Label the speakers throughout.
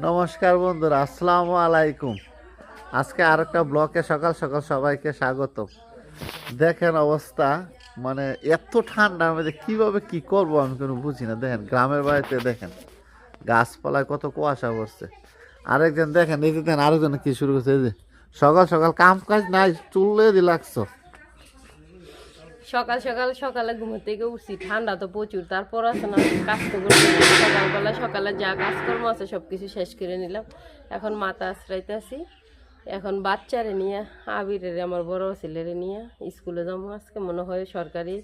Speaker 1: নমস্কার বন্ধুরা, আসসালামু আলাইকুম। আজকে আরেকটা ব্লকে সকাল সকাল সবাইকে স্বাগত দেখেন অবস্থা মানে এত ঠান্ডার মধ্যে কীভাবে কি করব আমি কোনো বুঝি না। দেখেন, গ্রামের বাড়িতে দেখেন, গাছপালায় কত কুয়াশা পড়ছে। আরেকজন দেখেন, এই যে দেখেন আরেকজন কি শুরু করছে, এই যে সকাল সকাল কাম কাজ নাই, চুলে দি লাগছো।
Speaker 2: সকাল সকাল সকালে ঘুম থেকে উঠছি, ঠান্ডা তো প্রচুর, তারপর আছে না, কাজ তো করতে সকালবেলা সকালে যা কাজকর্ম আছে সব কিছু শেষ করে নিলাম। এখন মাথা আশ্রাইতে আছি এখন বাচ্চারে নিয়ে, আবিরের, আমার বড় ছেলেরে নিয়ে স্কুলে যাব। আজকে মনে হয় সরকারি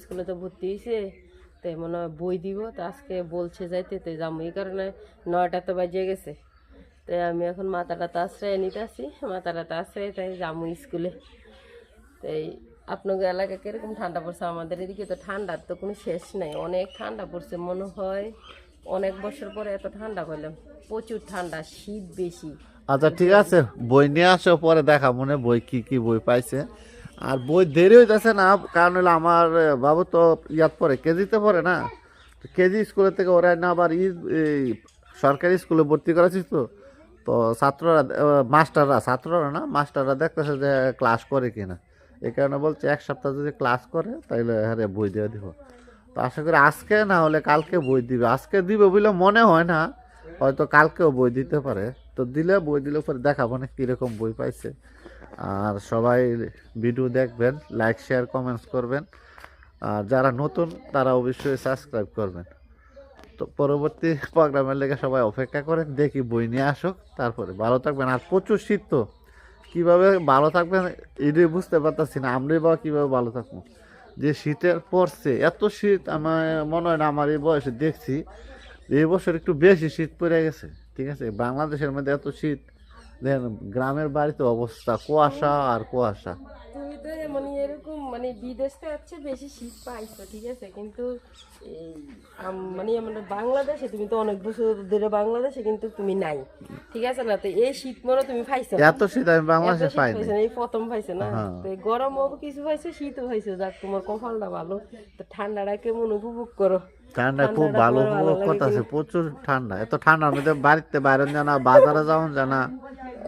Speaker 2: স্কুলে তো ভর্তি হয়েছে তাই মনে হয় বই দিব। তো আজকে বলছে যাইতে তো যাব। এই কারণে নয়টা তো বাজে গেছে। তাই আমি এখন মাথাটা তো আশ্রয় নিতে আসি মাথাটা তো আশ্রয় তাই যাব স্কুলে। তাই আপনাদের এলাকায় কীরকম ঠান্ডা পড়ছে? আমাদের এদিকে তো ঠান্ডার তো কোনো শেষ নেই। অনেক ঠান্ডা পড়ছে মনে হয়। অনেক বছর পরে এত ঠান্ডা পেলাম প্রচুর ঠান্ডা, শীত বেশি।
Speaker 1: আচ্ছা ঠিক আছে। বই নিয়ে আসো, পরে দেখা মনে বই কি কি বই পাইছে। আর বই দেরি হইতেছে না, কারণ হলো আমার বাবু তো ইয়াত পড়ে, কেজিতে পড়ে না। কেজি স্কুলের থেকে ওরা না আবার ই সরকারি স্কুলে ভর্তি করেছিস তো? তো ছাত্ররা মাস্টাররা, ছাত্ররা না, মাস্টাররা দেখতেছে যে ক্লাস করে কিনা। এই কারণে বলছে এক সপ্তাহ যদি ক্লাস করে তাহলে হ্যাঁ বই দিয়ে দিব। তো আশা করি আজকে না হলে কালকে বই দিবে। আজকে দিবে বলে মনে হয় না, হয়তো কালকেও বই দিতে পারে। তো দিলে, বই দিলে পরে দেখাবো না কীরকম বই পাইছে। আর সবাই ভিডিও দেখবেন লাইক শেয়ার কমেন্টস করবেন। আর যারা নতুন, তারা অবশ্যই সাবস্ক্রাইব করবেন। তো পরবর্তী প্রোগ্রামের লেগে সবাই অপেক্ষা করেন, দেখি বই নিয়ে আসুক, তারপরে। ভালো থাকবেন, আর প্রচুর শীত তো। কীভাবে ভালো থাকবেন এটাই বুঝতে পারতেছি না, আমরাই বা কীভাবে ভালো থাকব? যে শীতের পড়ছে এত শীত আমার, মনে হয় না আমার এই বয়সে দেখছি, এই বছর একটু বেশি শীত পড়ে গেছে, ঠিক আছে? বাংলাদেশের মধ্যে এত শীত, দেখেন, গ্রামের বাড়িতে অবস্থা, কুয়াশা আর কুয়াশা।
Speaker 2: এরকম মানে বিদেশ হচ্ছে বেশি শীত পাইছো ঠিক আছে? কিন্তু মানে আমাদের বাংলাদেশে তুমি তো অনেক বছর ধরে বাংলাদেশে কিন্তু তুমি নাই ঠিক আছে না? তো এই শীত মনে তুমি পাইছো
Speaker 1: এত শীত আমি বাংলাদেশে পাইনি।
Speaker 2: না, এই প্রথম পাইছে না?
Speaker 1: হ্যাঁ।
Speaker 2: তো এই গরমও কিছু পাইছো শীতও পাইছো। যাক তোমার কপালটা ভালো। তো ঠান্ডাটা কেমন উপভোগ করো?
Speaker 1: ঠান্ডা খুব ভালো উপভোগ করতেছে প্রচুর ঠান্ডা। এত ঠান্ডার মধ্যে বাড়িতে বাইরে জানা বাজারে যাওয়া জানা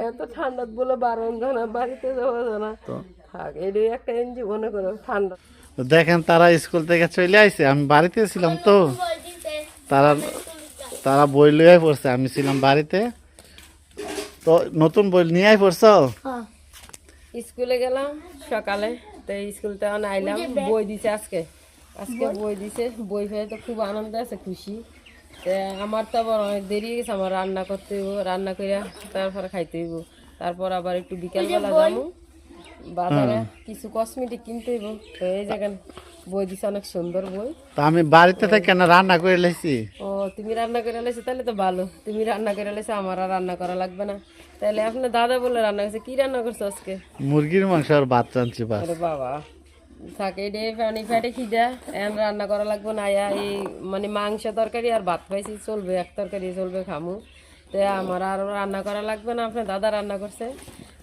Speaker 2: এত ঠান্ডা বলে বারণ জানা বাড়িতে যাওয়া জানা থাক এটাই একটা এনজি মনে করো ঠান্ডা।
Speaker 1: দেখেন তারা স্কুল থেকে চলে আইছে আমি বাড়িতে ছিলাম তো। তারা তারা বই লইয়াই পড়ছে আমি ছিলাম বাড়িতে। তো নতুন বই নিয়ে পড়ছ?
Speaker 2: স্কুলে গেলাম সকালে তো স্কুল থেকে আইলাম বই দিছে আজকে। আজকে বই দিছে বই পেয়ে তো খুব আনন্দ আছে খুশি। তো আমার তো আবার অনেক দেরি হয়ে গেছে আমার রান্না করতে হইব রান্না করে তারপরে খাইতে হইব। তারপর আবার একটু বিকালবেলা যাব। বাজারে কিছু কসমেটিক কিনতে তো এই জায়গায় বই দিছে অনেক সুন্দর বই।
Speaker 1: তো আমি বাড়িতে থেকে না রান্না করে লেছি।
Speaker 2: ও তুমি রান্না করে লেছো তাহলে তো ভালো। তুমি রান্না করে লেছো আমার আর রান্না করা লাগবে না। তাহলে আপনার দাদা বলে রান্না করছে কি রান্না করছ আজকে?
Speaker 1: মুরগির মাংস আর ভাত রাঁধছি বাস।
Speaker 2: আরে বাবা থাকে ডে পানি ফেটে খিদা এখন রান্না করা লাগবে না। আয়া এই মানে মাংস তরকারি আর ভাত পাইছি চলবে এক তরকারি চলবে খামু। তো আমার আর রান্না করা লাগবে না আপনার দাদা রান্না করছে।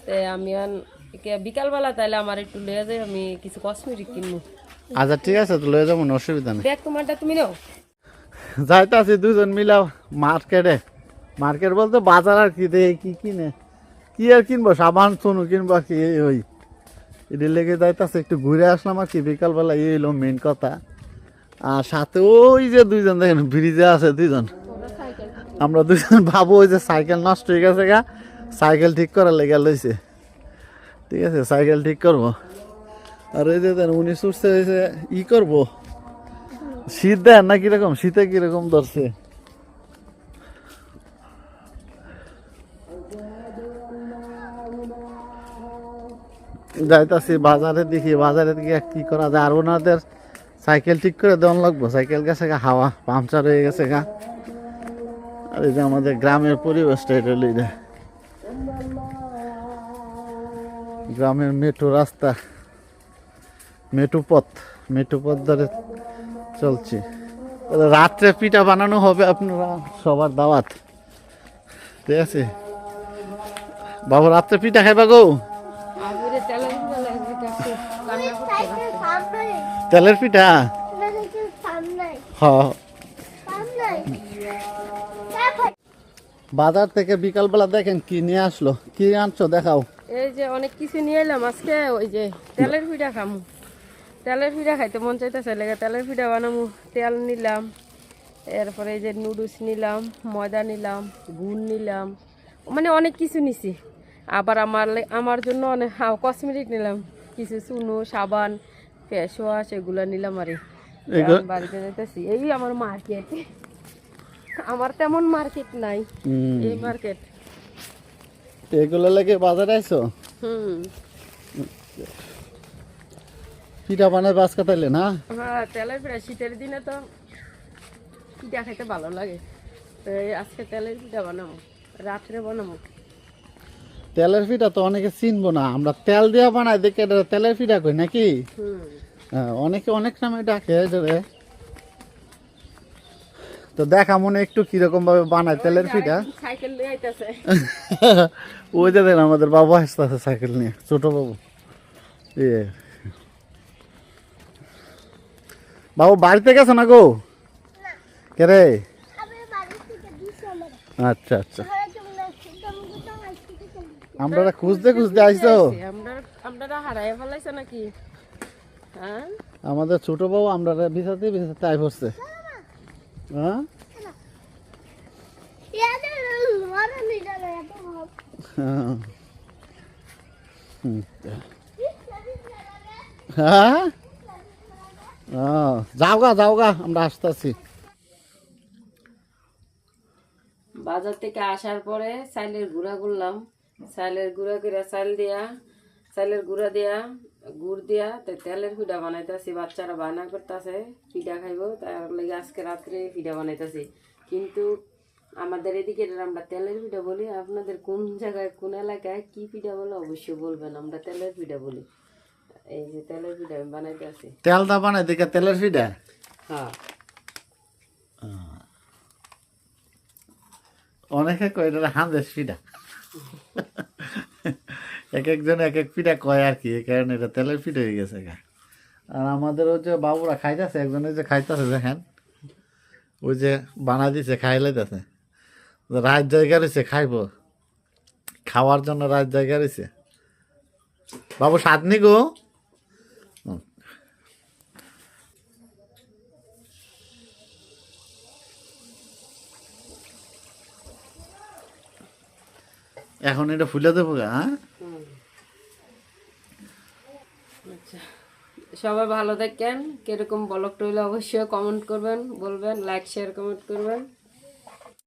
Speaker 2: তো আমি বিকালবেলা তাহলে আমার একটু লয়ে যাই আমি কিছু কসমেটিক কিনবো।
Speaker 1: আচ্ছা ঠিক আছে তো লয়ে যাব অসুবিধা নেই।
Speaker 2: দেখ তোমারটা তুমি নাও।
Speaker 1: যাইতাছি দুজন মিলা মার্কেটে। মার্কেট বলতে বাজার আর কি দেখে কি কিনে। কি আর কিনবো সাবান সোনু কিনবো আর কি এই ওই। এদের লেগে যাইতাছে একটু ঘুরে আসলাম আর কি বিকালবেলা এই এলো মেন কথা। আর সাথে ওই যে দুইজন দেখেন ব্রিজে আছে দুইজন। আমরা দুজন ভাবো ওই যে সাইকেল নষ্ট হয়ে গেছে গা সাইকেল ঠিক করার লেগে লইছে। ঠিক আছে সাইকেল ঠিক করব। আর ওই যে দেন, উনি ছুটছে ই করব। শীত দেন না কীরকম? শীতে কীরকম ধরছে? যাইতাছি বাজারে, দেখি বাজারে দিকে কি করা যায়। আর ওনাদের সাইকেল ঠিক করে দেওয়ান লাগবো। সাইকেল গেছে গা, হাওয়া পাংচার হয়ে গেছে গা। আর এই যে আমাদের গ্রামের পরিবেশটা এটা লইলে গ্রামের মেট্রো রাস্তা মেট্রো পথ মেট্রো পথ ধরে চলছি। রাত্রে পিঠা বানানো হবে আপনারা সবার দাওয়াত। ঠিক আছে? বাবু রাত্রে পিঠা খাইবা গো?
Speaker 2: তেলের
Speaker 1: তেলের পিঠা? হ বাজার থেকে বিকালবেলা দেখেন কি নিয়ে আসলো। কি আনছো দেখাও।
Speaker 2: এই যে অনেক কিছু নিয়ে এলাম আজকে ওই যে তেলের পিঠা খামু। তেলের পিঠা খাইতে মন চাইতেছে লেগে তেলের পিঠা বানামু। তেল নিলাম এরপরে এই যে নুডলস নিলাম ময়দা নিলাম গুড় নিলাম মানে অনেক কিছু নিছি। আবার আমার আমার জন্য অনেক কসমেটিক নিলাম। কিছু চুনো সাবান ফেস ওয়াশ এগুলো নিলাম আর। বাড়িতে যেতেছি এই আমার মার্কেট। আমার তেমন মার্কেট নাই। এই মার্কেট।
Speaker 1: এগুলো লেগে বাজারে আইছো?
Speaker 2: হুম।
Speaker 1: পিঠা বানায় বাস কাটাইলে না?
Speaker 2: হ্যাঁ তেলের পিঠা শীতের দিনে তো পিঠা খেতে ভালো লাগে। তো আজকে তেলের পিঠা বানাবো রাত্রে বানাবো।
Speaker 1: তেলের পিঠা তো অনেকে চিনবো না আমরা তেল দিয়ে বানাই দেখে তেলের পিঠা কই নাকি? হ্যাঁ, অনেকে অনেক নামে ডাকে। তো দেখা মনে একটু কীরকম ভাবে বানায় তেলের পিঠা।
Speaker 2: সাইকেল নিয়ে আইতেছে।
Speaker 1: ওই যে দেখেন আমাদের বাবু আসতেছে সাইকেল নিয়ে ছোট বাবু। ইয়ে বাবু বাড়িতে গেছে না গো? কে রে? আচ্ছা আচ্ছা। আমরা খুঁজতে খুঁজতে
Speaker 2: আমরা নাকি? হ্যাঁ?
Speaker 1: আমাদের ছোট বাবু আমরা বিছাতে বিছাতে আই পড়ছে। হ্যাঁ? হ্যাঁ। হ্যাঁ। যাও গা যাও গা, আমরা আসতেছি।
Speaker 2: বাজার থেকে আসার পরে চাইলের গুঁড়া করলাম। চাইলের গুঁড়া করে চাল দিয়া চাইলের গুঁড়া দিয়া গুড় দিয়া তো তেলের পিঠা বানাইতেছি বাচ্চারা বায়না করতেছে পিঠা খাইব তার লেগে আজকে রাত্রে পিঠা বানাইতেছি। কিন্তু আমাদের এদিকে আমরা তেলের পিঠা বলি আপনাদের কোন জায়গায় কোন এলাকায় কি পিঠা বলে অবশ্যই বলবেন আমরা তেলের পিঠা বলি। এই যে তেলের পিঠা আমি বানাইতেছি।
Speaker 1: তেলটা বানাই দেখে তেলের পিঠা
Speaker 2: হ্যাঁ।
Speaker 1: অনেকে কয় এটা হাঁদের ফিডা এক একজন এক এক পিঠা কয় আর কি কারণে এটা তেলের পিঠা হয়ে গেছে আর আমাদের ওই যে বাবুরা খাইতেছে, একজন ওই যে খাইতেছে দেখেন, ওই যে বানা দিছে খাই লাইতেছে। রাত জায়গা রয়েছে খাইব। খাওয়ার জন্য রাত জায়গা রয়েছে বাবু স্বাদ নি গো? এখন এটা ফুলে দেবো গা হ্যাঁ
Speaker 2: আচ্ছা সবাই ভালো থাকেন। কীরকম ব্লগটা হইলে অবশ্যই কমেন্ট করবেন বলবেন লাইক শেয়ার কমেন্ট করবেন।